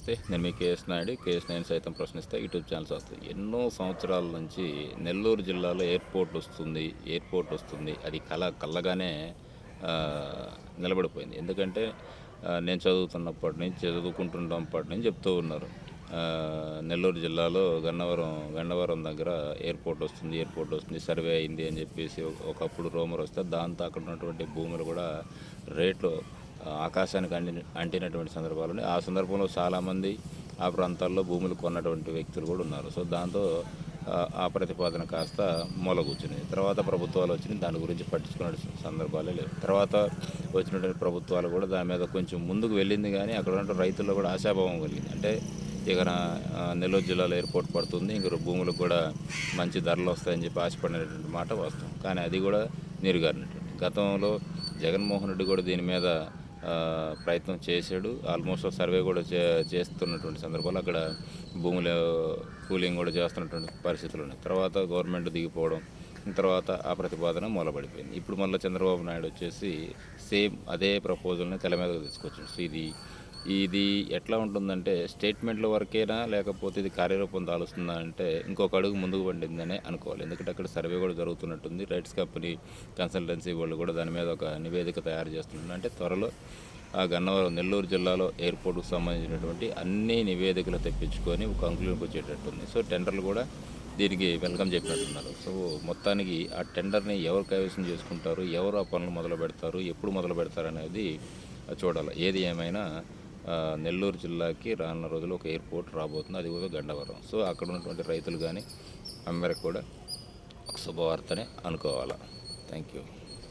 నమస్తే నేను మీ కేఎస్ నాయుడు కేఎస్ నేను సైతం ప్రశ్నిస్తే యూట్యూబ్ ఛానల్స్ వస్తాయి ఎన్నో సంవత్సరాల నుంచి నెల్లూరు జిల్లాలో ఎయిర్పోర్ట్ వస్తుంది ఎయిర్పోర్ట్ వస్తుంది. అది కళ కళ్ళగానే నిలబడిపోయింది. ఎందుకంటే నేను చదువుతున్నప్పటి నుంచి చదువుకుంటున్నప్పటి నుంచి చెప్తూ ఉన్నారు. నెల్లూరు జిల్లాలో గన్నవరం గన్నవరం దగ్గర ఎయిర్పోర్ట్ వస్తుంది ఎయిర్పోర్ట్ వస్తుంది సర్వే అయింది అని చెప్పేసి ఒకప్పుడు రోమర్ వస్తే దాంతో అక్కడ ఉన్నటువంటి భూములు కూడా రేట్లు ఆకాశానికి అంటి అంటినటువంటి సందర్భాలు ఉన్నాయి ఆ సందర్భంలో చాలామంది ఆ ప్రాంతాల్లో భూములు కొన్నటువంటి వ్యక్తులు కూడా ఉన్నారు. సో దాంతో ఆ, ప్రతిపాదన కాస్త మూల తర్వాత ప్రభుత్వాలు వచ్చినాయి. దాని గురించి పట్టించుకునే సందర్భాలే లేవు. తర్వాత వచ్చినటువంటి ప్రభుత్వాలు కూడా దాని మీద కొంచెం ముందుకు వెళ్ళింది కానీ అక్కడ ఉన్న రైతుల్లో కూడా ఆశాభావం కలిగింది. అంటే ఇక నెల్లూరు జిల్లాలో ఎయిర్పోర్ట్ పడుతుంది. ఇంక భూములకు కూడా మంచి ధరలు వస్తాయని చెప్పి ఆశపడినటువంటి మాట వస్తాం కానీ అది కూడా నీరుగారినటువంటి. గతంలో జగన్మోహన్ రెడ్డి కూడా దీని మీద ప్రయత్నం చేశాడు. ఆల్మోస్ట్ సర్వే కూడా చే చేస్తున్నటువంటి సందర్భాలు అక్కడ భూములు కూలింగ్ కూడా చేస్తున్నటువంటి పరిస్థితులు ఉన్నాయి. తర్వాత గవర్నమెంట్ దిగిపోవడం తర్వాత ఆ ప్రతిపాదన మూలపడిపోయింది ఇప్పుడు మళ్ళీ చంద్రబాబు నాయుడు వచ్చేసి సేమ్ అదే ప్రపోజల్ని తెల మీదకి తీసుకొచ్చాడు. సో ఇది ఇది ఎట్లా ఉంటుందంటే స్టేట్మెంట్ల వరకేనా లేకపోతే ఇది కార్యరూపం దాలుస్తుందా అంటే ఇంకొక అడుగు ముందుకు పండిందనే అనుకోవాలి. ఎందుకంటే అక్కడ సర్వే కూడా జరుగుతున్నట్టుంది. రైట్స్ కంపెనీ కన్సల్టెన్సీ వాళ్ళు కూడా దాని మీద ఒక నివేదిక తయారు చేస్తున్నారు. అంటే త్వరలో ఆ గన్నవరం నెల్లూరు జిల్లాలో ఎయిర్పోర్ట్కు సంబంధించినటువంటి అన్ని నివేదికలు తెప్పించుకొని కంక్లూజన్కి వచ్చేటట్టుంది. సో టెండర్లు కూడా దీనికి వెల్కమ్ చెప్పినట్టున్నారు. సో మొత్తానికి ఆ టెండర్ని ఎవరు కైవసం చేసుకుంటారు ఎవరు ఆ పనులు మొదలు పెడతారు ఎప్పుడు మొదలు పెడతారు అనేది చూడాలి. ఏది ఏమైనా నెల్లూరు జిల్లాకి రానున్న రోజుల్లో ఒక ఎయిర్పోర్ట్ రాబోతుంది. అది కూడా గండవరం. సో అక్కడ ఉన్నటువంటి రైతులు కానీ అందరికి కూడా ఒక శుభవార్తనే అనుకోవాలి. Thank you.